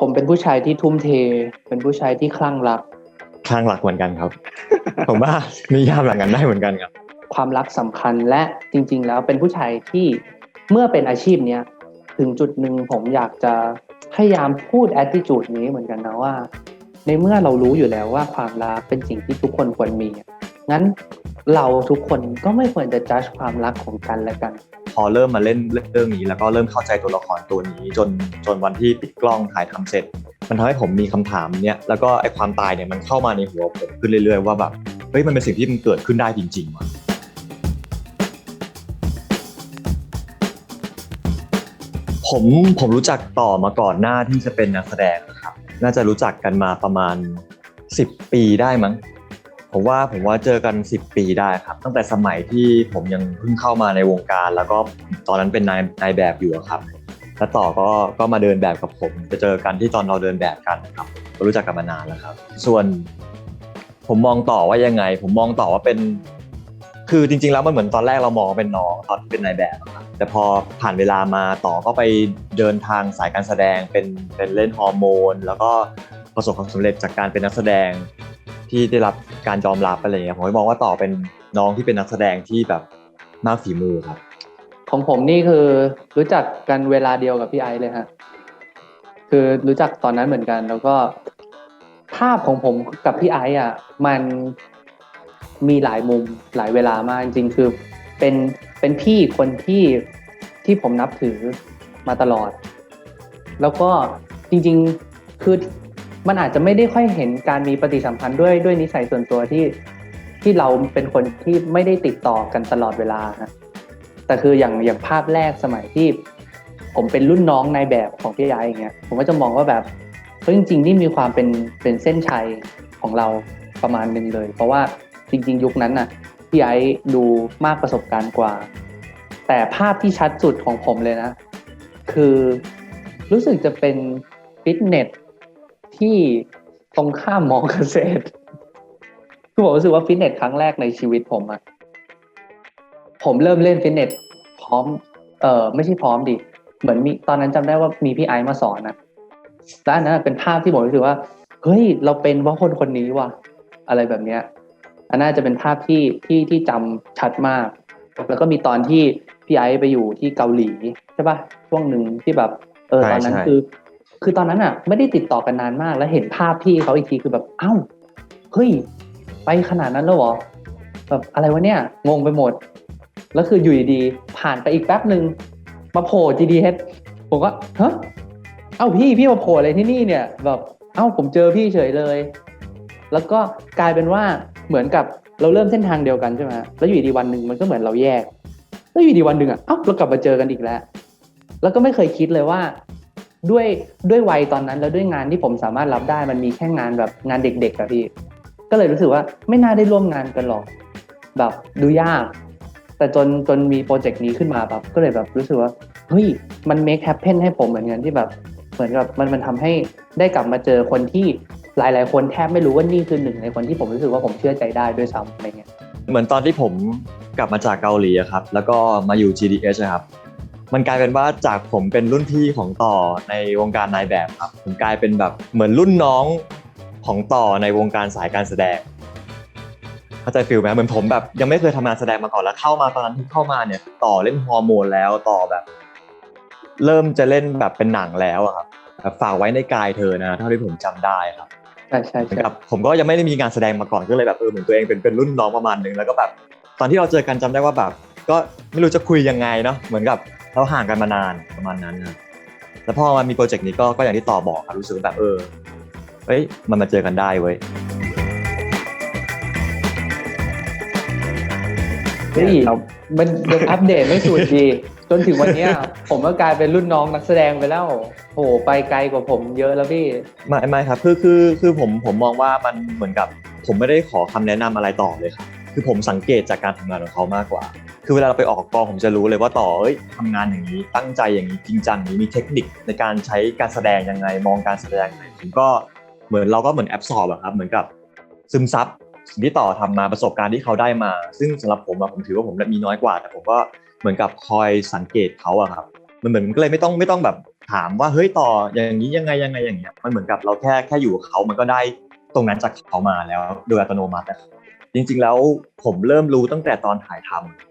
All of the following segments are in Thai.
ผมเป็นผู้ชายที่ทุ่มเท เป็นผู้ชายที่คลั่งรักคลั่งรักเหมือนกันครับ ผมว่านิยามหลังกันได้เหมือนกันครับ ความรักสำคัญและจริง ๆ แล้วเป็นผู้ชายที่เมื่อเป็นอาชีพเนี้ยถึงจุดหนึ่งผมอยากจะพยายามพูด attitude นี้เหมือนกันนะว่า ในเมื่อเรารู้อยู่แล้วว่าความรักเป็นสิ่งที่ทุกคนควรมีอะงั้นเราทุกคนก็ไม่ควรจะ judge ความรักของกันและกันพ อเริ่มมาเล่นเรื่องนี้ แล้วก็เริ่มเข้าใจตัวละครตัวนี้ จนจนวันที่ปิดกล้องถ่ายทำเสร็จ มันทำให้ผมมีคำถามเนี้ยแล้วก็ไอ้ความตายเนี่ยมันเข้ามาในหัวผมขึ้นเรื่อยๆว่าแบบเฮ้ยมันเป็นสิ่งที่มันเกิดขึ้นได้จริงๆว่ะผมผมรู้จักต่อมาก่อนหน้าที่จะเป็นนักแสดงนะครับ น่าจะรู้จักกันมาประมาณ 10 ปีได้มั้ง ผมว่าผมว่าเจอกัน 10 ปีได้ครับ ตั้งแต่สมัยที่ผมยังเพิ่งเข้ามาในวงการ แล้วก็ตอนนั้นเป็นนายนายแบบอยู่ครับ แล้วต่อก็ก็มาเดินแบบกับผมจะเจอกันที่ตอนเราเดินแบบกันนะครับก็รู้จักกันมานานแล้วครับ ส่วน ผมมองต่อว่ายังไง ผมมองต่อว่าเป็น คือจริง ๆ แล้วมันเหมือนตอนแรกเรามองเป็นน้องตอนเป็นนายแบบครับแต่พอผ่านเวลามาต่อก็ไปเดินทางสายการแสดงเป็นเป็นเล่นฮอร์โมน แล้วก็ประสบความสำเร็จจากการเป็นนักแสดง ที่ได้รับการยอมรับอะไรเงี้ยผมก็มองว่าต่อเป็นน้องที่เป็นนักแสดงที่แบบมากฝีมือครับ ของผมนี่คือรู้จักกันเวลาเดียวกับพี่ไอซ์เลยฮะคือรู้จักตอนนั้นเหมือนกัน แล้วก็ภาพของผมกับพี่ไอซ์อะ มันมีหลายมุมหลายเวลามากจริงๆคือเป็นเป็นพี่คนที่ที่ผมนับถือมาตลอด แล้วก็จริงๆคือ มันอาจจะไม่ได้ค่อยเห็นการมีปฏิสัมพันธ์ด้วยด้วยนิสัยส่วนตัวที่ที่เราเป็นคนที่ไม่ได้ติดต่อกันตลอดเวลาฮะแต่คืออย่างอย่างภาพแรกสมัยที่ ผมเป็นรุ่นน้องในแบบของพี่ไอ้อย่างเงี้ยผมก็จะมองว่าแบบเฮ้ยจริงๆนี่มีความเป็นเป็นเส้นชัยของเราประมาณหนึ่งเลย เพราะว่าจริง ๆ ยุคนั้นน่ะพี่ไอ้ดูมากประสบการณ์กว่า แต่ภาพที่ชัดสุดของผมเลยนะ คือรู้สึกจะเป็นฟิตเนส ที่ตรงข้ามมอเกษตรคือผมรู้สึกว่าฟิตเนสครั้งแรกในชีวิตผมอะผมเริ่มเล่นฟิตเนสพร้อม เออไม่ใช่พร้อมดิเหมือนมีตอนนั้นจำได้ว่ามีพี่ไอซ์มาสอนนะแล้วอันนั้นนะเป็นภาพที่ผมรู้สึกว่า เฮ้ย เราเป็นว่าคนคนนี้ว่ะ อะไรแบบเนี้ยอันน่าจะเป็นภาพที่ที่ที่จำชัดมาก แล้วก็มีตอนที่พี่ไอซ์ไปอยู่ที่เกาหลีใช่ปะช่วงหนึ่งที่แบบ เออใช่ตอนนั้นใช่คือ คือตอนนั้นอะ ไม่ได้ติดต่อกันนานมาก แล้วเห็นภาพพี่เขาอีกทีคือแบบเอ้าเฮ้ย ไปขนาดนั้นแล้วเหรอแบบอะไรวะเนี่ยงงไปหมด แล้วคืออยู่ดีๆผ่านไปอีกแป๊บหนึ่งมาโผล่ GDH ผมก็ฮะเอ้าพี่พี่มาโผล่อะไรที่นี่เนี่ย แบบเอ้าผมเจอพี่เฉยเลย แล้วก็กลายเป็นว่าเหมือนกับเราเริ่มเส้นทางเดียวกันใช่ไหมแล้วอยู่ดีวันหนึ่งมันก็เหมือนเราแยก แล้วอยู่ดีวันหนึ่งอะเอ้าเรากลับมาเจอกันอีกแล้ว แล้วก็ไม่เคยคิดเลยว่า ด้วยด้วยวัยตอนนั้นแล้วด้วยงานที่ผมสามารถรับได้มันมีแค่งานแบบงานเด็กๆอะพี่ ก็เลยรู้สึกว่าไม่น่าได้ร่วมงานกันหรอก แบบดูยาก แต่จนจนมีโปรเจกต์นี้ขึ้นมาแบบก็เลยแบบรู้สึกว่าเฮ้ยมัน make happen ให้ผมเหมือนกันที่แบบเหมือนกับมันมันทำให้ได้กลับมาเจอคนที่หลาย ๆ คนแทบไม่รู้ว่านี่คือหนึ่งในคนที่ผมรู้สึกว่าผมเชื่อใจได้ด้วยซ้ำอะไรเงี้ยเหมือนตอนที่ผมกลับมาจากเกาหลีครับ แล้วก็มาอยู่ GDH ครับ มันกลายเป็นว่าจากผมเป็นรุ่นพี่ของต่อในวงการนายแบบครับผมกลายเป็นแบบเหมือนรุ่นน้องของต่อในวงการสายการแสดงเข้าใจฟิลไหมเหมือนผมแบบยังไม่เคยทำงานแสดงมาก่อนแล้วเข้ามาตอนนั้นที่เข้ามาเนี่ยต่อเล่นฮอร์โมนแล้วต่อแบบ เริ่มจะเล่นแบบเป็นหนังแล้วอะครับแบบฝากไว้ในกายเธอนะเท่าที่ผมจำได้ครับใช่ใช่เหมือนใช่กับผมก็ยังไม่ได้มีงานแสดงมาก่อนก็เลยแบบเออเหมือนตัวเองเป็นเป็นรุ่นน้องประมาณนึงแล้วก็แบบตอนที่เราเจอกันจำได้ว่าแบบ ก็ไม่รู้จะคุยยังไงเนาะเหมือนกับ เราห่างกันมานานประมาณนั้นครับแล้วพอมันมีโปรเจกต์นี้ก็ก็อย่างที่ต่อบอกครับรู้สึกว่าแบบเออเฮ้ยมันมาเจอกันได้เว้ยเฮ้ยเรามันยังอัปเดตไม่สุดดี จนถึงวันเนี้ยผมก็กลายเป็นรุ่นน้องนักแสดงไปแล้วโอ้โหไปไกลกว่าผมเยอะแล้วพี่ไม่ไม่ครับคือคือคือผมผมมองว่ามันเหมือนกับ ผมไม่ได้ขอคำแนะนำอะไรต่อเลยครับคือผมสังเกตจากการทำงานของเขามากกว่า คือเวลาเราไปออกกองผมจะรู้เลยว่าต่อเอ้ยทำงานอย่างนี้ตั้งใจอย่างนี้จริงจังอย่างนี้มีเทคนิคในการใช้การแสดงยังไงมองการแสดงยังไงผมก็เหมือนเราก็เหมือนแอบสอบอะครับเหมือนกับซึมซับสิ่งที่ต่อทำมาประสบการณ์ที่เขาได้มา ซึ่งสำหรับผมอะผมถือว่าผมมีน้อยกว่า แต่ผมก็เหมือนกับคอยสังเกตเขาอะครับมันเหมือนก็เลยไม่ต้องไม่ต้องแบบถามว่าเฮ้ยต่ออย่างนี้ยังไงยังไงอย่างเงี้ยมันเหมือนกับเราแค่แค่อยู่กับเขามันก็ได้ตรงนั้นจากเขามาแล้วโดยอัตโนมัตินะครับจริง ๆ แล้วผมเริ่มรู้ตั้งแต่ตอนถ่ายทำว่า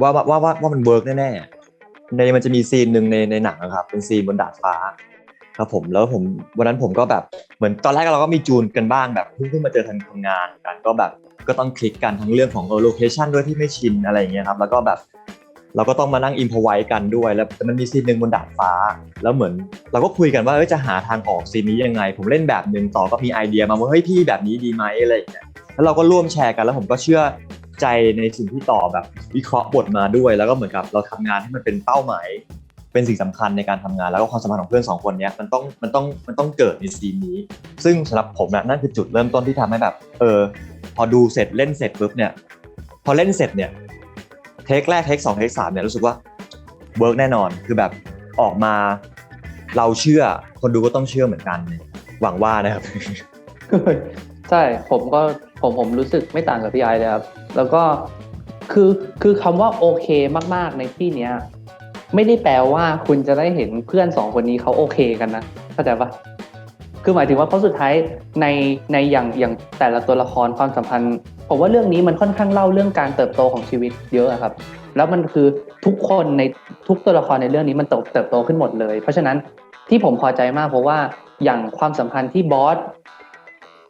ว่าว่าว่าว่ามันเวิร์กแน่ๆในมันจะมีซีนหนึ่งในในหนังนะครับ เป็นซีนบนดาดฟ้า ครับผมแล้วผมวันนั้นผมก็แบบเหมือนตอนแรกเราก็มีจูนกันบ้างแบบเพิ่งเพิ่งมาเจอทางทำงานกันก็แบบก็ต้องคลิกกันทั้งเรื่องของโลเคชันด้วยที่ไม่ชินอะไรอย่างเงี้ยครับแล้วก็แบบเราก็ต้องมานั่งอิมพอไว้กันด้วย แล้วมันมีซีนหนึ่งบนดาดฟ้า แล้วเหมือน เราก็คุยกันว่าจะหาทางออกซีนนี้ยังไง ผมเล่นแบบหนึ่งต่อก็มีไอเดียมาว่าเฮ้ยพี่แบบนี้ดีไหมอะไรอย่างเงี้ยแล้วเราก็ร่วมแชร์กันแล้วผมก็เชื่อ ใจในสิ่งที่ต่อแบบวิเคราะห์บทมาด้วย แล้วก็เหมือนกับเราทำงานให้มันเป็นเป้าหมาย เป็นสิ่งสำคัญในการทำงานแล้วก็ความสัมพันธ์ของเพื่อนสองคนเนี้ยมันต้องมันต้องมันต้องเกิดในซีนนี้ ซึ่งสำหรับผมนะนั่นคือจุดเริ่มต้นที่ทำให้แบบ เออ พอดูเสร็จเล่นเสร็จปุ๊บเนี่ย พอเล่นเสร็จเนี่ยเทคแรกเทคสองเทคสามเนี่ยรู้สึกว่าเวิร์กแน่นอนคือแบบออกมา เราเชื่อคนดูก็ต้องเชื่อเหมือนกัน หวังว่านะครับ ใช่ผมก็ผมผมรู้สึกไม่ต่างกับพี่ไอเลยครับ แล้วก็คือคือคำว่าโอเคมากๆในที่เนี้ย ไม่ได้แปลว่าคุณจะได้เห็นเพื่อนสองคนนี้เขาโอเคกันนะเข้าใจปะคือหมายถึงว่าเพราะสุดท้ายในในอย่างอย่างแต่ละตัวละครความสัมพันธ์ผมว่าเรื่องนี้มันค่อนข้างเล่าเรื่องการเติบโตของชีวิตเยอะอะครับ แล้วมันคือทุกคนในทุกตัวละครในเรื่องนี้มันเติบเติบโตขึ้นหมดเลย เพราะฉะนั้นที่ผมพอใจมากเพราะว่าอย่างความสัมพันธ์ที่บอส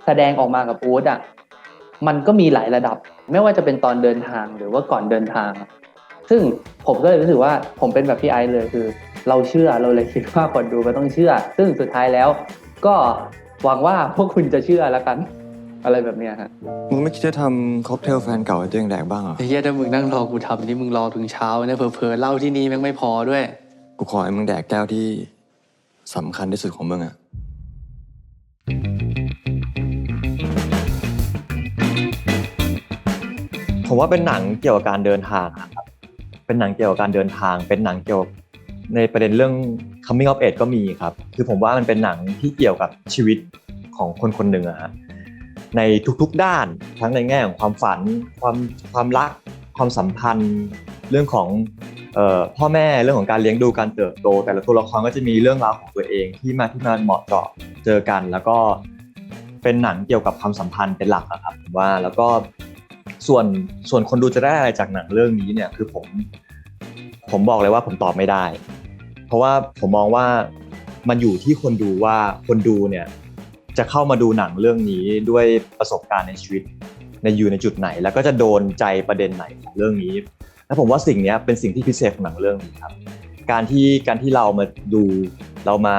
แสดงออกมากับอูดอะมันก็มีหลายระดับ ไม่ว่าจะเป็นตอนเดินทางหรือว่าก่อนเดินทาง ซึ่งผมก็เลยรู้สึกว่าผมเป็นแบบพี่ไอซ์เลยคือ เราเชื่อเราเลยคิดว่าคนดูก็ต้องเชื่อ ซึ่งสุดท้ายแล้ว ก็หวังว่าพวกคุณจะเชื่อแล้วกัน อะไรแบบเนี้ยฮะมึงไม่คิดจะทำค็อกเทลแฟนเก่าให้ตัวเองแดกบ้างเหรอไอ้เหี้ยถ้ามึงนั่งรอกูทำนี่มึงรอถึงเช้าเนี่ยเผลอๆเหล้าที่นี่แม่งไม่พอด้วย กูขอให้มึงแดกแก้วที่สำคัญที่สุดของมึงอะ ผมว่าเป็นหนังเกี่ยวกับการเดินทางครับเป็นหนังเกี่ยวกับการเดินทาง เป็นหนังเกี่ยวกับในประเด็นเรื่อง coming of age ก็มีครับ คือผมว่ามันเป็นหนังที่เกี่ยวกับชีวิตของคนคนหนึ่งอะฮะในทุกๆด้านทั้งในแง่ของความฝัน ความความรัก ความสัมพันธ์ เรื่องของออพ่อแม่เรื่องของการเลี้ยงดูการเติบโต แต่ละตัวละครก็จะมีเรื่องราวของตัวเองที่มาที่มาเหมาะเจาะเจอกัน แล้วก็เป็นหนังเกี่ยวกับความสัมพันธ์เป็นหลักอะครับผมว่าแล้วก็ ส่วนส่วนคนดูจะได้อะไรจากหนังเรื่องนี้เนี่ยคือผมผมบอกเลยว่าผมตอบไม่ได้ เพราะว่าผมมองว่ามันอยู่ที่คนดูว่าคนดูเนี่ยจะเข้ามาดูหนังเรื่องนี้ด้วยประสบการณ์ในชีวิตในอยู่ในจุดไหน แล้วก็จะโดนใจประเด็นไหนของเรื่องนี้ แล้วผมว่าสิ่งนี้เป็นสิ่งที่พิเศษของหนังเรื่องนี้ครับ การที่การที่เรามาดูเรามา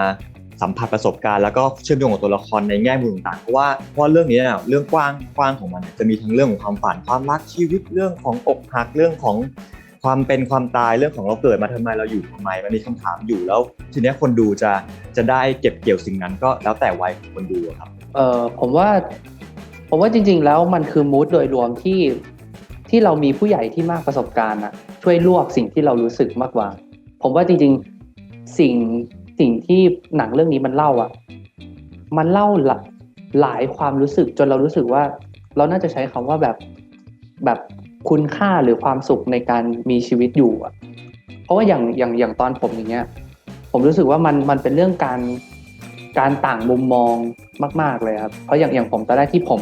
สัมผัสประสบการณ์แล้วก็เชื่อมโยงกับตัวละครในแง่มุมต่างๆ เพราะว่าเพราะเรื่องนี้เนี่ยเรื่องกว้างกว้างของมันเนี่ยจะมีทั้งเรื่องของความฝันความรักชีวิตเรื่องของอกหักเรื่องของความเป็นความตายเรื่องของเราเกิดมาทำไมเราอยู่ทำไมมันมีคำถามอยู่แล้ว ทีนี้คนดูจะจะได้เก็บเกี่ยวสิ่งนั้นก็แล้วแต่วัยของคนดูครับเออผมว่าผมว่าจริง ๆ แล้วมันคือมูดโดยรวมที่ที่เรามีผู้ใหญ่ที่มากประสบการณ์อะช่วยลวกสิ่งที่เรารู้สึกมากกว่า ผมว่าจริง ๆ สิ่ง สิ่งที่หนังเรื่องนี้มันเล่าอะมันเล่าหลาหลายความรู้สึกจนเรารู้สึกว่า เราน่าจะใช้คำว่าแบบแบบคุณค่าหรือความสุขในการมีชีวิตอยู่อะเพราะว่าอย่างอย่างอย่างตอนผมอย่างเงี้ย ผมรู้สึกว่ามันมันเป็นเรื่องการการต่างมุมมองมาก ๆเลยครับ เพราะอย่างอย่างผมตอนแรกที่ผม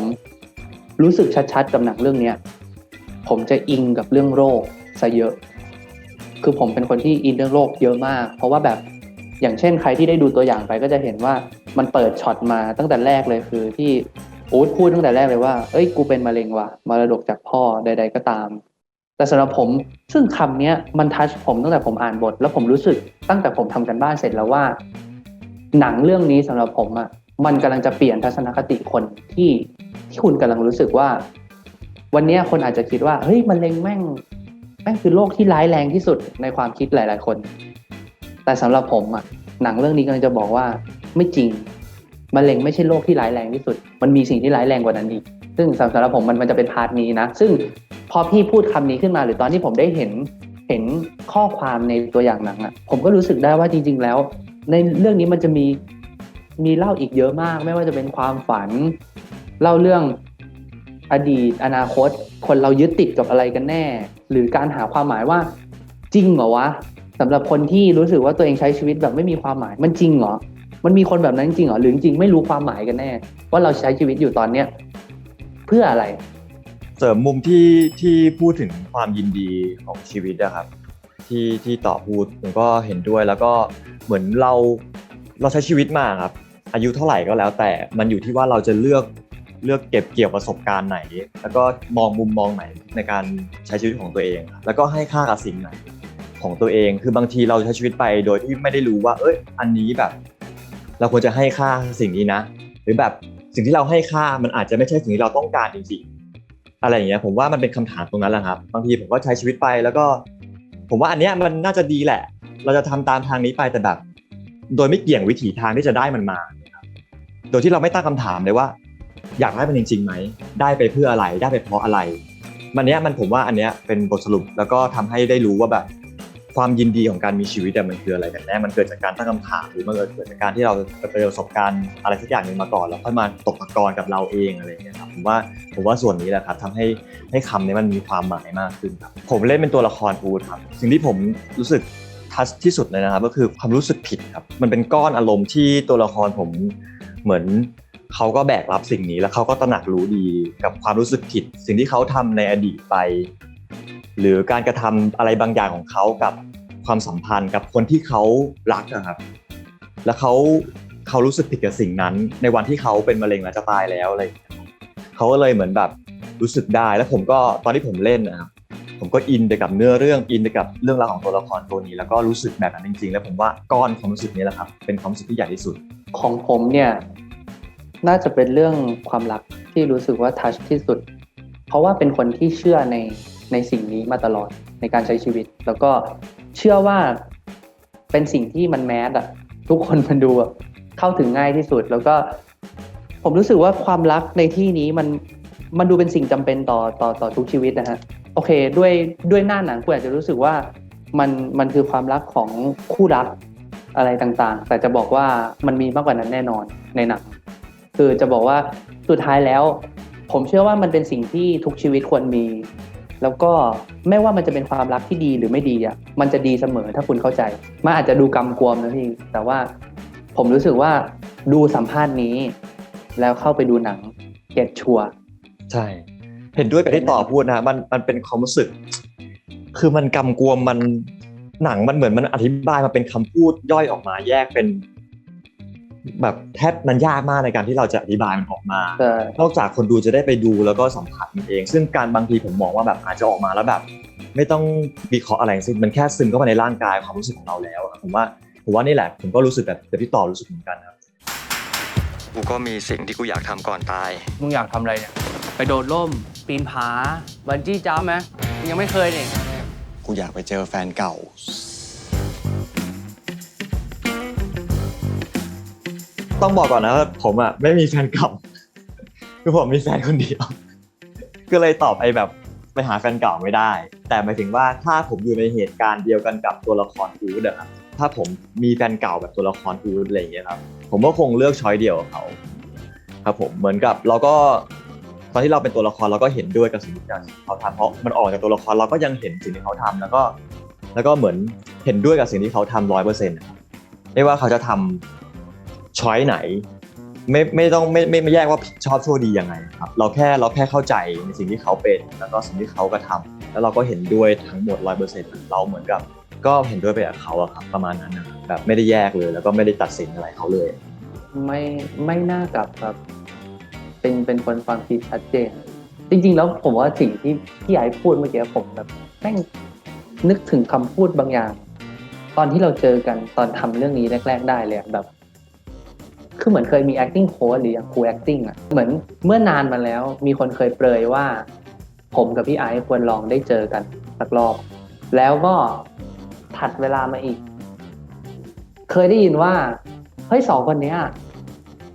รู้สึกชัดๆกับหนังเรื่องเนี้ยผมจะอิงกับเรื่องโรคซะเยอะ คือผมเป็นคนที่อินเรื่องโรคเยอะมาก เพราะว่าแบบ อย่างเช่นใครที่ได้ดูตัวอย่างไปก็จะเห็นว่ามันเปิดช็อตมาตั้งแต่แรกเลยคือที่อู๊ดพูดตั้งแต่แรกเลยว่า เอ้ย กูเป็นมะเร็งว่ะ มรดกจากพ่อใด ๆ ก็ตาม แต่สำหรับผม ซึ่งคำนี้มันทัชผมตั้งแต่ผมอ่านบท แล้วผมรู้สึกตั้งแต่ผมทำกันบ้านเสร็จแล้วว่า หนังเรื่องนี้สำหรับผมอะ มันกำลังจะเปลี่ยนทัศนคติคนที่ที่คุณกำลังรู้สึกว่า วันนี้คนอาจจะคิดว่า เฮ้ยมะเร็งแม่ง แม่งคือโรคที่ร้ายแรงที่สุดในความคิดหลาย ๆ คน แต่สำหรับผมอะหนังเรื่องนี้กำลังจะบอกว่าไม่จริงมะเร็งไม่ใช่โรคที่ร้ายแรงที่สุด มันมีสิ่งที่ร้ายแรงกว่านั้นอีก ซึ่งสำหรับผมมันมันจะเป็นพาร์ทนี้นะ ซึ่งพอพี่พูดคำนี้ขึ้นมาหรือตอนที่ผมได้เห็นเห็นข้อความในตัวอย่างหนังอะผมก็รู้สึกได้ว่าจริง ๆ แล้ว ในเรื่องนี้มันจะมีมีเล่าอีกเยอะมาก ไม่ว่าจะเป็นความฝัน เล่าเรื่องอดีต อนาคต คนเรายึดติดกับอะไรกันแน่ หรือการหาความหมายว่าจริงเหรอวะ สำหรับคนที่รู้สึกว่าตัวเองใช้ชีวิตแบบไม่มีความหมายมันจริงเหรอ มันมีคนแบบนั้นจริงเหรอหรือจริงไม่รู้ความหมายกันแน่ ว่าเราใช้ชีวิตอยู่ตอนเนี้ยเพื่ออะไร เสริมมุมที่ที่พูดถึงความยินดีของชีวิตนะครับ ที่ที่ต่อพูดผมก็เห็นด้วยแล้วก็เหมือนเราเราใช้ชีวิตมาครับ อายุเท่าไหร่ก็แล้ว แต่มันอยู่ที่ว่าเราจะเลือกเลือกเก็บเกี่ยวประสบการณ์ไหน แล้วก็มองมุมมองไหนในการใช้ชีวิตของตัวเอง แล้วก็ให้ค่ากับสิ่งไหน ของตัวเอง คือบางทีเราใช้ชีวิตไปโดยที่ไม่ได้รู้ว่า เอ้ยอันนี้แบบ เราควรจะให้ค่าสิ่งนี้นะ หรือแบบสิ่งที่เราให้ค่ามันอาจจะไม่ใช่สิ่งที่เราต้องการจริงๆอะไรอย่างเงี้ยผมว่ามันเป็นคำถามตรงนั้นแหละครับ บางทีผมก็ใช้ชีวิตไปแล้วก็ ผมว่าอันเนี้ยมันน่าจะดีแหละ เราจะทำตามทางนี้ไปแต่แบบ โดยไม่เกี่ยงวิถีทางที่จะได้มันมาโดยที่เราไม่ตั้งคำถามเลยว่า อยากได้มันจริงๆไหมได้ไปเพื่ออะไรได้ไปเพราะอะไรมันเนี้ยมันผมว่าอันเนี้ยเป็นบทสรุปแล้วก็ทำให้ได้รู้ว่าแบบ ความยินดีของการมีชีวิตอะมันคืออะไรกันแน่มันเกิดจากการตั้งคำถามหรือมันเกิดจากการที่เราเจอประสบการณ์อะไรสักอย่างหนึ่งมาก่อนแล้วค่อยมาตกตะกอนกับเราเองอะไรอย่างเงี้ยครับผมว่าผมว่าส่วนนี้แหละครับทำให้ให้คำนี้มันมีความหมายมากขึ้นครับผมเล่นเป็นตัวละครอูดครับสิ่งที่ผมรู้สึกทัชที่สุดเลยนะครับก็คือความรู้สึกผิดครับมันเป็นก้อนอารมณ์ที่ตัวละครผมเหมือนเขาก็แบกรับสิ่งนี้แล้วเขาก็ตระหนักรู้ดีกับความรู้สึกผิด สิ่งที่เขาทำในอดีตไป หรือการกระทำอะไรบางอย่างของเขากับความสัมพันธ์กับคนที่เขารักอะครับ แล้วเขาเขารู้สึกผิดกับสิ่งนั้น ในวันที่เขาเป็นมะเร็งแล้วจะตายแล้วอะไรอย่างเงี้ยครับเขาก็เลยเหมือนแบบรู้สึกได้ แล้วผมก็ตอนที่ผมเล่นนะครับผมก็อินไปกับเนื้อเรื่องอินไปกับเรื่องราวของตัวละครตัวนี้ แล้วก็รู้สึกแบบนั้นจริง ๆ แล้วผมว่าก้อนความรู้สึกนี้แหละครับ เป็นความรู้สึกที่ใหญ่ที่สุด ของผมเนี่ยน่าจะเป็นเรื่องความรักที่รู้สึกว่าทัชที่สุด เพราะว่าเป็นคนที่เชื่อใน ในสิ่งนี้มาตลอดในการใช้ชีวิต แล้วก็เชื่อว่าเป็นสิ่งที่มันแมสอะทุกคนมันดูเข้าถึงง่ายที่สุด แล้วก็ผมรู้สึกว่าความรักในที่นี้มันมันดูเป็นสิ่งจำเป็นต่อต่อต่อทุกชีวิตนะฮะโอเคด้วยด้วยหน้าหนังคุณอาจจะรู้สึกว่ามันมันคือความรักของคู่รักอะไรต่างๆ แต่จะบอกว่ามันมีมากกว่านั้นแน่นอนในหนังคือจะบอกว่าสุดท้ายแล้ว ผมเชื่อว่ามันเป็นสิ่งที่ทุกชีวิตควรมี แล้วก็ไม่ว่ามันจะเป็นความรักที่ดีหรือไม่ดีอะมันจะดีเสมอถ้าคุณเข้าใจมันอาจจะดูกำกวมนะพี่แต่ว่าผมรู้สึกว่าดูสัมภาษณ์นี้ แล้วเข้าไปดูหนังเก็ตชัวใช่ เห็นด้วยกับที่ต่อพูดนะมันมันเป็นความรู้สึก คือมันกำกวมมันหนังมันเหมือนมันอธิบายมาเป็นคำพูดย่อยออกมาแยกเป็น แบบแทบมันยากมากในการที่เราจะอธิบายมันออกมาแต่นอกจากคนดูจะได้ไปดูแล้วก็สัมผัสมันเอง ซึ่งการบางทีผมมองว่าแบบอาจจะออกมาแล้วแบบ ไม่ต้องวิเคราะห์อะไรทั้งสิ้นมันแค่ซึมเข้ามาในร่างกายความรู้สึกของเราแล้วอะผมว่าผมว่านี่แหละผมก็รู้สึกแบบแบบที่ต่อรู้สึกเหมือนกันครับกูก็มีสิ่งที่กูอยากทำก่อนตายมึงอยากทำอะไรเนี่ยไปโดดร่ม ปีนผาบันจี้จ้าไหมมึงยังไม่เคยเนี่ยกูอยากไปเจอแฟนเก่า ต้องบอกก่อนนะว่าผมอะไม่มีแฟนเก่า คือผมมีแฟนคนเดียว ก็เลยตอบไอ้แบบไปหาแฟนเก่าไม่ได้ แต่หมายถึงว่าถ้าผมอยู่ในเหตุการณ์เดียวกันกับตัวละครอูดอะครับถ้าผมมีแฟนเก่าแบบตัวละครอูดอะไรอย่างเงี้ยครับ ผมก็คงเลือกช้อยเดียวกับเขาครับผมเหมือนกับเราก็ตอนที่เราเป็นตัวละครเราก็เห็นด้วยกับสิ่งที่เขาทำเพราะมันออกจากตัวละครเราก็ยังเห็นสิ่งที่เขาทำแล้วก็ แล้วก็เหมือนเห็นด้วยกับสิ่งที่เขาทำร้อยเปอร์เซ็นต์ไม่ว่าเขาจะทำ ช้อยไหน ไม่ไม่ต้องไม่ไม่ไม่แยกว่าชอบชั่วดียังไงครับ เราแค่เราแค่เข้าใจในสิ่งที่เขาเป็นแล้วก็สิ่งที่เขากระทำแล้วเราก็เห็นด้วยทั้งหมดร้อยเปอร์เซ็นต์เราเหมือนกับ ก็เห็นด้วยไปกับเขาอะครับประมาณนั้นนะแบบไม่ได้แยกเลยแล้วก็ไม่ได้ตัดสินอะไรเขาเลย ไม่ไม่น่ากลับครับ เป็นเป็นคนความคิดชัดเจน จริง ๆ แล้วผมว่าสิ่งที่พี่ไอ้พูดเมื่อกี้ผมแบบแม่งนึกถึงคำพูดบางอย่าง ตอนที่เราเจอกันตอนทำเรื่องนี้แรก ๆ ได้เลยแบบ คือเหมือนเคยมี acting coach หรืออย่างครู acting อะเหมือนเมื่อนานมาแล้ว มีคนเคยเปรยว่า ผมกับพี่ไอซ์ควรลองได้เจอกันสักรอบ แล้วก็ถัดเวลามาอีก เคยได้ยินว่าเฮ้ยสองคนเนี้ย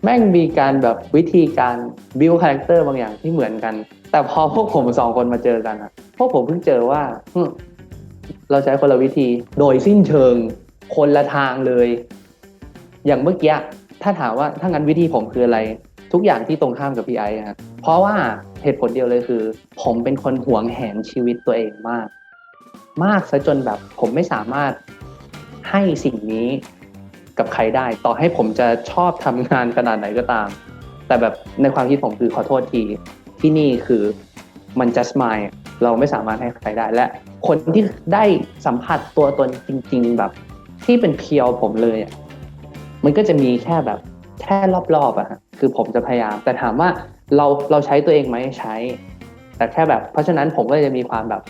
แม่งมีการแบบวิธีการ build character บางอย่างที่เหมือนกัน แต่พอพวกผมสองคนมาเจอกันอะพวกผมเพิ่งเจอว่าเราใช้คนละวิธี โดยสิ้นเชิงคนละทางเลย อย่างเมื่อกี้ ถ้าถามว่าถ้างั้นวิธีผมคืออะไร ทุกอย่างที่ตรงข้ามกับพี่ไอซ์ครับเพราะว่าเหตุผลเดียวเลยคือ ผมเป็นคนหวงแหนชีวิตตัวเองมาก มากซะจนแบบผมไม่สามารถให้สิ่งนี้กับใครได้ ต่อให้ผมจะชอบทำงานขนาดไหนก็ตาม แต่แบบในความคิดผมคือขอโทษทีที่นี่คือมัน just mine เราไม่สามารถให้ใครได้และ คนที่ได้สัมผัสตัวตนจริง ๆ แบบที่เป็นเพียวผมเลย มันก็จะมีแค่แบบแค่รอบๆอะฮะคือผมจะพยายาม แต่ถามว่าเราเราใช้ตัวเองไหมใช้ แต่แค่แบบ เพราะฉะนั้นผมก็จะมีความแบบ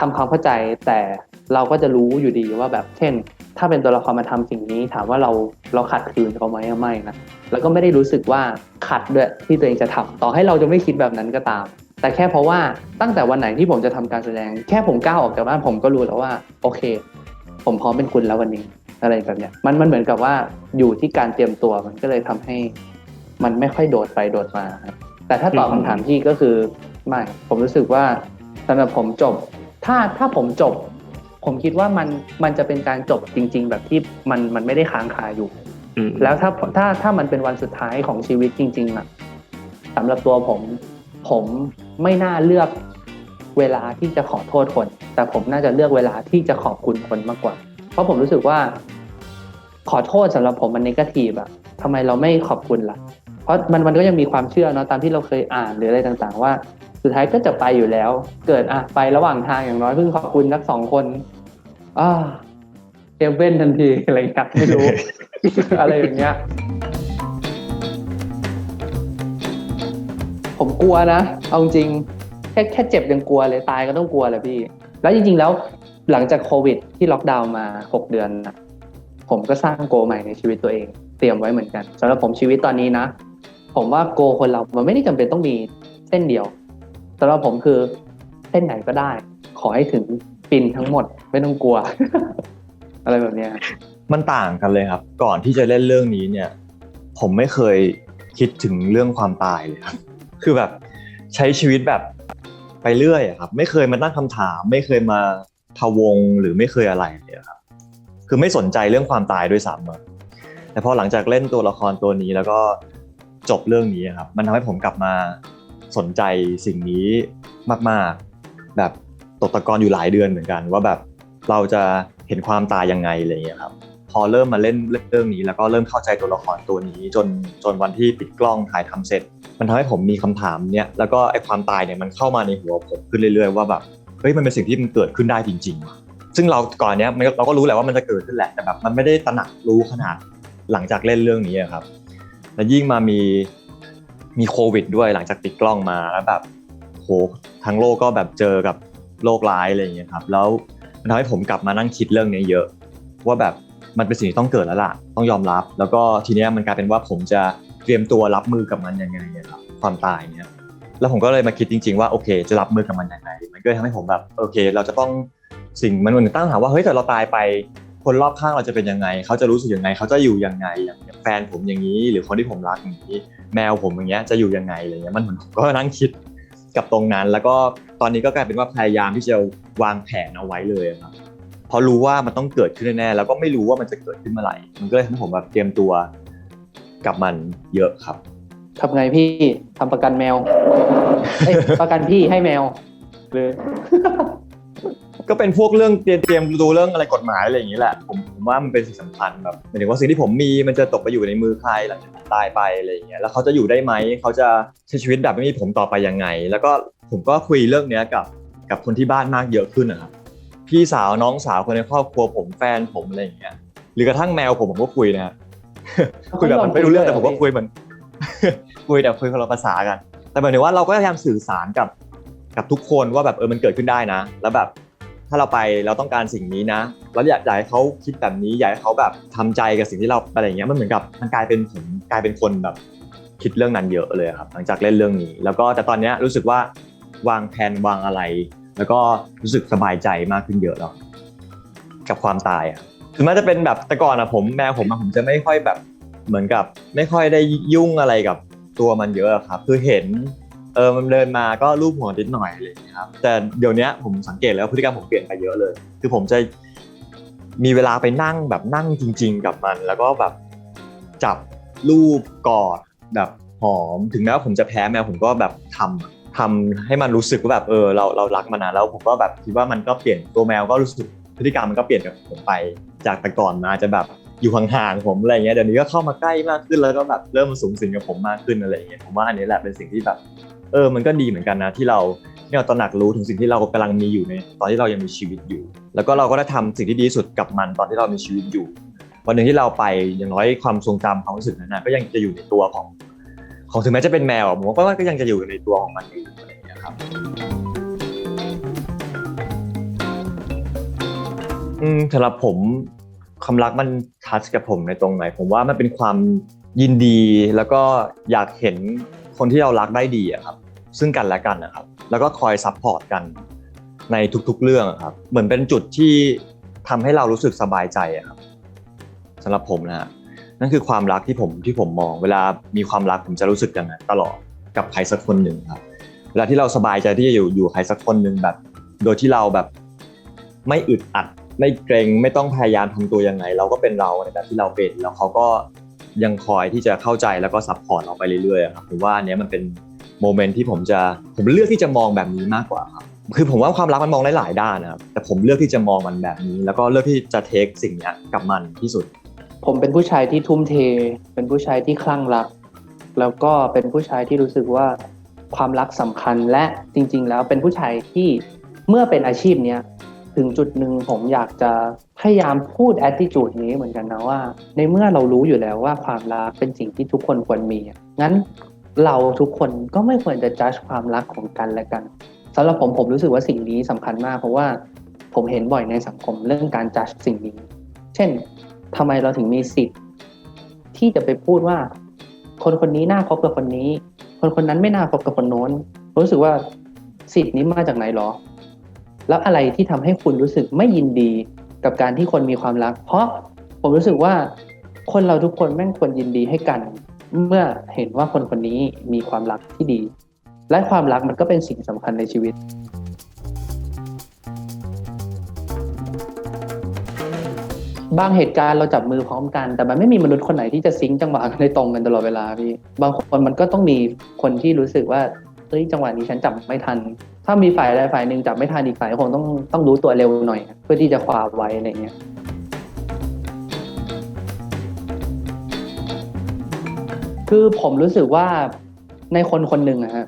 ทำความเข้าใจ แต่เราก็จะรู้อยู่ดีว่าแบบเช่น ถ้าเป็นตัวละครมาทำสิ่งนี้ ถามว่าเราเราขัดขืนเขาไหมไม่นะแล้วก็ไม่ได้รู้สึกว่าขัดด้วยที่ตัวเองจะทำต่อให้เราจะไม่คิดแบบนั้นก็ตาม แต่แค่เพราะว่าตั้งแต่วันไหนที่ผมจะทำการแสดง แค่ผมก้าวออกจากบ้านผมก็รู้แล้วว่า โอเค ผมพร้อมเป็นคุณแล้ววันนี้ อะไรแบบเนี้ยมันมันเหมือนกับว่าอยู่ที่การเตรียมตัวมันก็เลยทำให้ มันไม่ค่อยโดดไปโดดมาครับแต่ถ้าตอบคำถามพี่ก็คือไม่ผมรู้สึกว่าสำหรับผมจบ ถ้าถ้าผมจบ ผมคิดว่ามันมันจะเป็นการจบจริง ๆ แบบที่มันมันไม่ได้ค้างคาอยู่อืมแล้วถ้าถ้าถ้ามันเป็นวันสุดท้ายของชีวิตจริงๆอะสำหรับตัวผม ผมไม่น่าเลือกเวลาที่จะขอโทษคน แต่ผมน่าจะเลือกเวลาที่จะขอบคุณคนมากกว่า เพราะผมรู้สึกว่า ขอโทษสำหรับผมมันนกาทีฟอะทำไมเราไม่ขอบคุณล่ะ เพราะมันมันก็ยังมีความเชื่อเนาะตามที่เราเคยอ่านหรืออะไรต่างๆ ว่า สุดท้ายก็จะไปอยู่แล้ว เกิดอะไประหว่างทางอย่างน้อยเพิ่งขอบคุณสักสองคนอ่าเอเว่นทันทีอะไรอย่างเงี้ยไม่รู้ อะไรอย่างเงี้ย ผมกลัวนะ เอาจริงแค่แค่เจ็บยังกลัวเลยตายก็ต้องกลัวแหละพี่ แล้วจริง ๆ แล้ว หลังจากโควิดที่ล็อกดาวน์มาหกเดือนนะผมก็สร้างโกใหม่ในชีวิตตัวเอง เตรียมไว้เหมือนกันสำหรับผมชีวิตตอนนี้นะ ผมว่าโกคนเรา มันไม่ได้จำเป็นต้องมีเส้นเดียวสำหรับผมคือเส้นไหนก็ได้ ขอให้ถึงปินทั้งหมดไม่ต้องกลัว อะไรแบบเนี้ยมันต่างกันเลยครับ ก่อนที่จะเล่นเรื่องนี้เนี่ย ผมไม่เคยคิดถึงเรื่องความตายเลยครับคือแบบใช้ชีวิตแบบไปเรื่อยครับ ไม่เคยมาตั้งคำถาม ไม่เคยมา พะวงหรือไม่เคยอะไรเลยครับคือไม่สนใจเรื่องความตายด้วยซ้ำแต่พอหลังจากเล่นตัวละครตัวนี้แล้วก็จบเรื่องนี้ครับ มันทำให้ผมกลับมาสนใจสิ่งนี้มาก ๆ แบบตกตะกอนอยู่หลายเดือนเหมือนกัน ว่าแบบเราจะเห็นความตายยังไงอะไรอย่างเงี้ยครับ พอเริ่มมาเล่นเรื่องนี้ แล้วก็เริ่มเข้าใจตัวละครตัวนี้ จนจนวันที่ปิดกล้องถ่ายทำเสร็จ มันทำให้ผมมีคำถามเนี้ยแล้วก็ไอ้ความตายเนี่ยมันเข้ามาในหัวผมขึ้นเรื่อย ๆ ว่าแบบ ฮ้ยมันเป็นสิ่งที่มันเกิดขึ้นได้จริง ๆ ซึ่งเราก่อนเนี้ยมันเราก็รู้แหละว่ามันจะเกิดขึ้นแหละแต่แบบมันไม่ได้ตระหนักรู้ขนาดหลังจากเล่นเรื่องนี้ครับแล้วยิ่งมามีมีโควิด ด้วยหลังจากปิดกล้องมาแล้วแบบโหทั้งโลกก็แบบเจอกับโรคร้ายอะไรอย่างเงี้ยครับแล้วมันทำให้ผมกลับมานั่งคิดเรื่องนี้เยอะ ว่าแบบมันเป็นสิ่งที่ต้องเกิดแล้วล่ะ ต้องยอมรับ แล้วก็ทีเนี้ยมันกลายเป็นว่าผมจะเตรียมตัวรับมือกับมันยังไงอะครับความตายเนี่ย แล้วผมก็เลยมาคิดจริง ๆ ว่าโอเค จะรับมือกับมันยังไงมันก็ทำให้ผมแบบโอเค เราจะต้องสิ่งมันเหมือนตั้งถามว่าเฮ้ยแต่เราตายไปคนรอบข้างเราจะเป็นยังไง เขาจะรู้สึกยังไง เขาจะอยู่ยังไงอย่างแฟนผมอย่างนี้ หรือคนที่ผมรักอย่างนี้ แมวผมอย่างเงี้ยจะอยู่ยังไงอะไรเงี้ยมันเหมือนผมก็นั่งคิดกับตรงนั้น แล้วก็ตอนนี้ก็กลายเป็นว่าพยายามที่จะวางแผนเอาไว้เลยครับเพราะรู้ว่ามันต้องเกิดขึ้นแน่แล้วก็ไม่รู้ว่ามันจะเกิดขึ้นเมื่อไหร่ มันก็เลยทำให้ผมแบบเตรียมตัวกับมันเยอะครับ ทำไงพี่ทำประกันแมวเอ้ยประกันพี่ให้แมวหรือก็เป็นพวกเรื่องเตรียมเตรียมดูเรื่องอะไรกฎหมายอะไรอย่างนี้แหละผมผมว่ามันเป็นสิ่งสำคัญแบบหมายถึงว่าสิ่งที่ผมมีมันจะตกไปอยู่ในมือใครหลังจากผมตายไปอะไรอย่างเงี้ยแล้วเขาจะอยู่ได้ไหมเขาจะใช้ชีวิตแบบไม่มีผมต่อไปยังไง แล้วก็ผมก็คุยเรื่องเนี้ยกับกับคนที่บ้านมากเยอะขึ้นนะครับพี่สาวน้องสาวคนในครอบครัวผมแฟนผมอะไรอย่างเงี้ยหรือกระทั่งแมวผมผมก็คุยนะฮะคุยแบบมันไม่รู้เรื่องแต่ผมก็คุยเหมือน คุยแต่คุยคนละภาษากัน แต่หมายถึงว่าเราก็พยายามสื่อสารกับกับทุกคนว่าแบบเออมันเกิดขึ้นได้นะ แล้วแบบถ้าเราไปเราต้องการสิ่งนี้นะแล้วอยากอยากให้เขาคิดแบบนี้อยากให้เขาแบบทำใจกับสิ่งที่เราอะไรอย่างเงี้ยมันเหมือนกับมันกลายเป็นผมกลายเป็นคนแบบคิดเรื่องนั้นเยอะเลยครับ หลังจากเล่นเรื่องนี้ แล้วก็แต่ตอนเนี้ยรู้สึกว่าวางแผนวางอะไร แล้วก็รู้สึกสบายใจมากขึ้นเยอะแล้วกับความตายอะถึงแม้จะเป็นแบบแต่ก่อนอะผมแมวผมอะผมจะไม่ค่อยแบบ เหมือนกับไม่ค่อยได้ยุ่งอะไรกับตัวมันเยอะครับ คือเห็นเออมันเดินมาก็รูปหัวนิดหน่อยอะไรอย่างเงี้ยครับ แต่เดี๋ยวนี้ผมสังเกตแล้วพฤติกรรมผมเปลี่ยนไปเยอะเลย คือผมจะมีเวลาไปนั่งแบบนั่งจริง ๆ กับมัน แล้วก็แบบจับรูปกอดแบบหอม ถึงแม้ว่าผมจะแพ้แมวผมก็แบบทำทำให้มันรู้สึกว่าแบบเออเราเรารักมันนะแล้วผมก็แบบคิดว่ามันก็เปลี่ยนตัวแมวก็รู้สึกพฤติกรรมมันก็เปลี่ยนกับผมไป จากแต่ก่อนมาจะแบบ อยู่ห่างๆผมอะไรเงี้ยเดี๋ยวนี้ก็เข้ามาใกล้มากขึ้นแล้วก็แบบเริ่มมาสูงสิงกับผมมากขึ้นอะไรเงี้ยผมว่าอันนี้แหละเป็นสิ่งที่แบบเออมันก็ดีเหมือนกันนะที่เราเนี่ยตระหนักรู้ถึงสิ่งที่เรากำลังมีอยู่ในตอนที่เรายังมีชีวิตอยู่ แล้วก็เราก็ได้ทำสิ่งที่ดีที่สุดกับมันตอนที่เรามีชีวิตอยู่ วันหนึ่งที่เราไปอย่างน้อยความทรงจำความรู้สึกนั้นนะก็ยังจะอยู่ในตัวของ ของถึงแม้จะเป็นแมวอะผมว่าก็ยังจะอยู่ในตัวของมันอยู่อะไรอย่างเงี้ยครับอืมสำหรับผม ความรักมันทัชกับผมในตรงไหน ผมว่ามันเป็นความยินดีแล้วก็อยากเห็นคนที่เรารักได้ดีอะครับ ซึ่งกันและกันนะครับ แล้วก็คอยซัพพอร์ตกันในทุกๆเรื่องครับ เหมือนเป็นจุดที่ทำให้เรารู้สึกสบายใจอะครับสำหรับผมนะฮะนั่นคือความรักที่ผมที่ผมมอง เวลามีความรักผมจะรู้สึกอย่างนั้นตลอดกับใครสักคนหนึ่งครับเวลาที่เราสบายใจที่จะอยู่อยู่ใครสักคนหนึ่งแบบ โดยที่เราแบบไม่อึดอัด ไม่เกรงไม่ต้องพยายามทำตัวยังไง เราก็เป็นเราในแบบที่เราเป็นแล้วเขาก็ยังคอยที่จะเข้าใจแล้วก็ซัพพอร์ตเราไปเรื่อยๆครับผมว่าอันนี้มันเป็นโมเมนต์ที่ผมจะผมเลือกที่จะมองแบบนี้มากกว่าครับคือผมว่าความรักมันมองได้หลายด้านนะครับแต่ผมเลือกที่จะมองมันแบบนี้ แล้วก็เลือกที่จะเทคสิ่งเนี้ยกับมันที่สุด ผมเป็นผู้ชายที่ทุ่มเท เป็นผู้ชายที่คลั่งรัก แล้วก็เป็นผู้ชายที่รู้สึกว่าความรักสำคัญและจริง ๆ แล้วเป็นผู้ชายที่เมื่อเป็นอาชีพเนี้ย ถึงจุดหนึ่งผมอยากจะพยายามพูด attitude นี้เหมือนกันนะว่า ในเมื่อเรารู้อยู่แล้วว่าความรักเป็นสิ่งที่ทุกคนควรมี งั้นเราทุกคนก็ไม่ควรจะ judge ความรักของกันและกันสำหรับผมผมรู้สึกว่าสิ่งนี้สำคัญมาก เพราะว่าผมเห็นบ่อยในสังคมเรื่องการ judge สิ่งนี้ เช่นทำไมเราถึงมีสิทธิ์ที่จะไปพูดว่า คนคนนี้น่าคบกับคนนี้ คนคนนั้นไม่น่าคบกับคนโน้นรู้สึกว่าสิทธิ์นี้มาจากไหนหรอ แล้วอะไรที่ทำให้คุณรู้สึกไม่ยินดีกับการที่คนมีความรัก เพราะผมรู้สึกว่าคนเราทุกคนแม่งควรยินดีให้กัน เมื่อเห็นว่าคนคนนี้มีความรักที่ดี และความรักมันก็เป็นสิ่งสำคัญในชีวิตบางเหตุการณ์เราจับมือพร้อมกัน แต่มันไม่มีมนุษย์คนไหนที่จะซิงจังหวะกันตรงกันตลอดเวลาพี่ บางคนมันก็ต้องมีคนที่รู้สึกว่า เฮ้ยจังหวะนี้ฉันจับไม่ทัน ถ้ามีฝ่ายใดฝ่ายหนึ่งจับไม่ทันอีกฝ่ายคงต้องต้องรู้ตัวเร็วหน่อย เพื่อที่จะคว้าไว้อะไรเงี้ยคือผมรู้สึกว่าในคนคนหนึ่งอะฮะ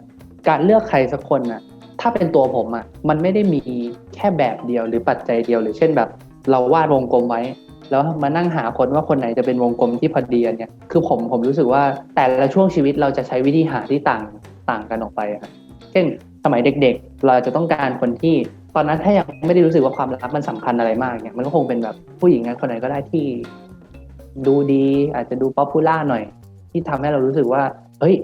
การเลือกใครสักคนอะถ้าเป็นตัวผมอะมันไม่ได้มีแค่แบบเดียวหรือปัจจัยเดียวหรือเช่นแบบ เราวาดวงกลมไว้ แล้วมานั่งหาคนว่าคนไหนจะเป็นวงกลมที่พอดีอันเนี่ยคือผมผมรู้สึกว่าแต่ละช่วงชีวิตเราจะใช้วิธีหาที่ต่าง ต่างกันออกไปอะเช่นสมัยเด็กๆ เราจะต้องการคนที่ตอนนั้นถ้ายังไม่ได้รู้สึกว่าความรักมันสำคัญอะไรมากเนี่ยมันก็คงเป็นแบบผู้หญิงคนไหนก็ได้ที่ ดูดี อาจจะดูป๊อปปูล่าหน่อย ที่ทำให้เรารู้สึกว่า เฮ้ย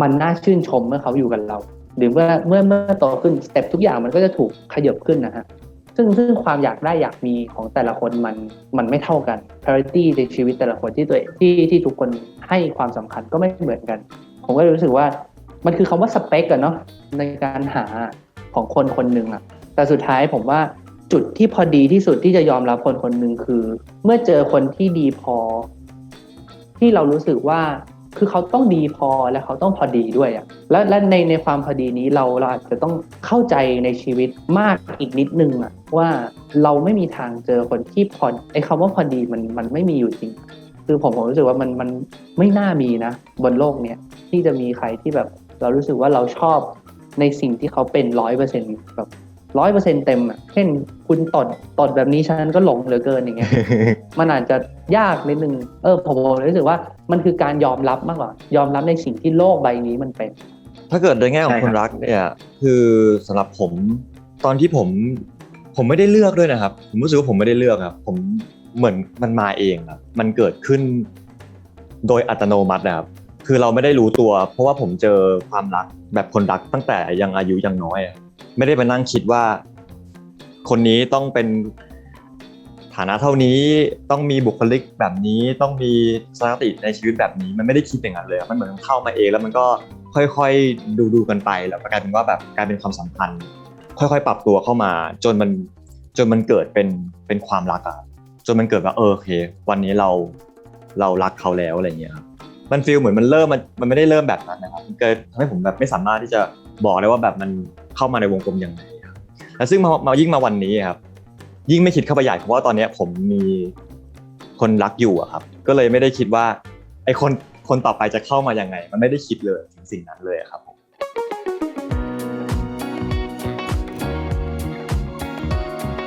มันน่าชื่นชมเมื่อเขาอยู่กับเรา หรือเมื่อเมื่อเมื่อโตขึ้นสเต็ปทุกอย่างมันก็จะถูกขยบขึ้นนะฮะซึ่งซึ่งความอยากได้อยากมีของแต่ละคนมันมันไม่เท่ากัน priority ในชีวิตแต่ละคนที่ตัวเองที่ที่ทุกคนให้ความสำคัญก็ไม่เหมือนกัน ผมก็เลยรู้สึกว่ามันคือคำว่าสเปกอะเนาะในการหาของคนคนหนึ่งอะแต่สุดท้ายผมว่าจุดที่พอดีที่สุดที่จะยอมรับคนคนหนึ่งคือ เมื่อเจอคนที่ดีพอ ที่เรารู้สึกว่าคือเขาต้องดีพอและเขาต้องพอดีด้วยอะและและในในความพอดีนี้เราเราอาจจะต้องเข้าใจในชีวิตมากอีกนิดนึงอะว่าเราไม่มีทางเจอคนที่พอไอ้คำว่าพอดีมันมันไม่มีอยู่จริง คือผมผมรู้สึกว่ามันมันไม่น่ามีนะ บนโลกเนี้ยที่จะมีใครที่แบบเรารู้สึกว่าเราชอบในสิ่งที่เขาเป็นร้อยเปอร์เซ็นแบบร้อยเปอร์เซ็นเต็มอะเช่นคุณตดตดแบบนี้ฉันก็หลงเหลือเกินอย่างเงี้ยมันอาจจะยากนิดนึงเออผมผมรู้สึกว่ามันคือการยอมรับมากกว่ายอมรับในสิ่งที่โลกใบนี้มันเป็น ถ้าเกิดในแง่ขอใช่งครับคนรักเนี่ยคือสำหรับผมตอนที่ผมผมไม่ได้เลือกด้วยนะครับ ผมรู้สึกว่าผมไม่ได้เลือกครับ ผม เหมือนมันมาเองครับมันเกิดขึ้นโดยอัตโนมัตินะครับคือเราไม่ได้รู้ตัว เพราะว่าผมเจอความรักแบบคนรักตั้งแต่ยังอายุยังน้อย ไม่ได้มานั่งคิดว่า คนนี้ต้องเป็นฐานะเท่านี้ต้องมีบุคลิกแบบนี้ต้องมีสถติในชีวิตแบบนี้ มันไม่ได้คิดอย่างนั้นเลยมันเหมือนเข้ามาเองแล้วมันก็ค่อยๆดูดูๆกันไป แล้วกลายเป็นว่าแบบกลายเป็นความสัมพันธ์ ค่อยๆ ปรับตัวเข้ามา จนมันจนมันเกิดเป็นเป็นความรักอะ จนมันเกิดว่าเออโอเค วันนี้เราเรารักเขาแล้วอะไรเงี้ยครับมันฟีลเหมือนมันเริ่มมันมันไม่ได้เริ่มแบบนั้นนะครับมันเกิดทำให้ผมแบบไม่สามารถที่จะบอกได้ว่าแบบมันเข้ามาในวงกลมยังไงครับและซึ่งมามายิ่งมาวันนี้ครับ ยิ่งไม่คิดเข้าไปใหญ่เพราะว่าตอนนี้ผมมีคนรักอยู่อะครับ ก็เลยไม่ได้คิดว่าไอคนคนต่อไปจะเข้ามายังไง มันไม่ได้คิดเลยถึงสิ่งนั้นเลยครับผม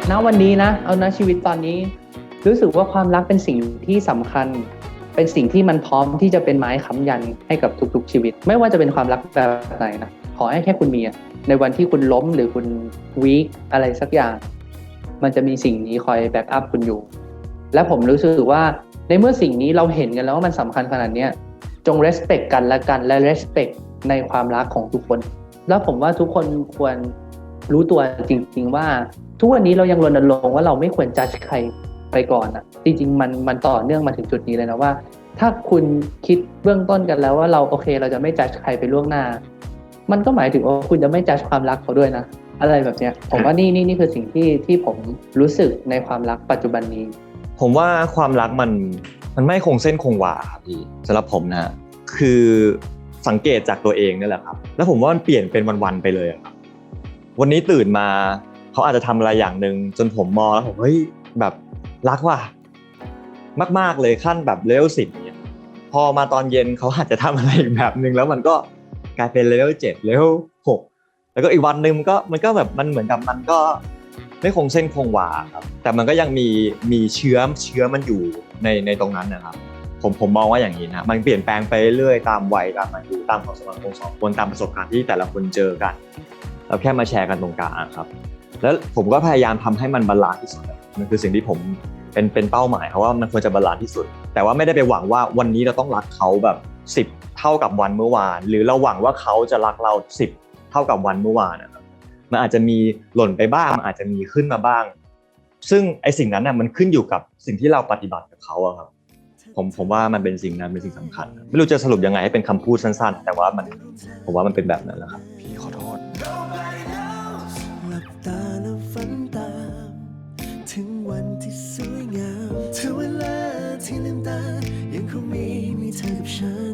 ณวันนี้นะ เอานะชีวิตตอนนี้ รู้สึกว่าความรักเป็นสิ่งที่สำคัญ เป็นสิ่งที่มันพร้อมที่จะเป็นไม้ค้ำยันให้กับทุกๆชีวิต ไม่ว่าจะเป็นความรักแบบไหนนะขอให้แค่คุณมีในวันที่คุณล้มหรือคุณวีคอะไรสักอย่าง มันจะมีสิ่งนี้คอยแบ็กอัพคุณอยู่ และผมรู้สึกว่าในเมื่อสิ่งนี้เราเห็นกันแล้วว่ามันสำคัญขนาดนี้จง respect กันและกันและ respect ในความรักของทุกคน แล้วผมว่าทุกคนควรรู้ตัวจริง ๆ ว่า ทุกวันนี้เรายังรณรงค์ว่าเราไม่ควรจัดใคร ไปก่อนอะ จริง ๆ มันมันต่อเนื่องมาถึงจุดนี้เลยนะว่า ถ้าคุณคิดเบื้องต้นกันแล้วว่าเราโอเค เราจะไม่จัดใครไปล่วงหน้า มันก็หมายถึงว่าคุณจะไม่จัดความรักเขาด้วยนะอะไรแบบเนี้ย ผมว่านี่นี่นี่คือสิ่งที่ที่ผมรู้สึกในความรักปัจจุบันนี้ ผมว่าความรักมันมันไม่คงเส้นคงวาครับพี่สำหรับผมนะฮะคือสังเกตจากตัวเองนี่แหละครับ แล้วผมว่ามันเปลี่ยนเป็นวันๆไปเลยอะครับวันนี้ตื่นมาเขาอาจจะทำอะไรอย่างหนึ่งจนผมมองแล้วผมเฮ้ยแบบ รักว่ะมาก ๆเลยขั้นแบบเลเวลสิบเนี่ยพอมาตอนเย็นเขาอาจจะทำอะไรอีกแบบหนึ่งแล้วมันก็กลายเป็นเลเวลเจ็ดเลเวลหกแล้วก็อีกวันหนึ่งมันก็มันก็แบบมันเหมือนกับมันก็ไม่คงเส้นคงวาครับแต่มันก็ยังมีมีเชื้อเชื้อมันอยู่ในในตรงนั้นนะครับ ผมผมมองว่าอย่างนี้นะมันเปลี่ยนแปลงไปเรื่อยตามวัยตามอายุตามความสมพันธ์ของสองคนตามประสบการณ์ที่แต่ละคนเจอกัน เราแค่มาแชร์กันตรงกลางครับ แล้วผมก็พยายามทำให้มันบาลานซ์ที่สุดมันคือสิ่งที่ผมเป็นเป็นเป้าหมายเพราะว่ามันควรจะบาลานซ์ที่สุด แต่ว่าไม่ได้ไปหวังว่าวันนี้เราต้องรักเขาแบบ 10 เท่ากับวันเมื่อวาน หรือเราหวังว่าเขาจะรักเรา 10 เท่ากับวันเมื่อวานนะครับมันอาจจะมีหล่นไปบ้างมันอาจจะมีขึ้นมาบ้าง ซึ่งไอสิ่งนั้นน่ะมันขึ้นอยู่กับสิ่งที่เราปฏิบัติกับเขาอะครับผมผมว่ามันเป็นสิ่งนั้นเป็นสิ่งสำคัญ ไม่รู้จะสรุปยังไงให้เป็นคำพูดสั้นๆ แต่ว่ามันผมว่ามันเป็นแบบนั้นแหละครับพี่ขอโทษาและฝันตาม ถึงวันที่สวยงามถึงเวลาที่ลืมตา ยังคงมีมีเธอกับฉัน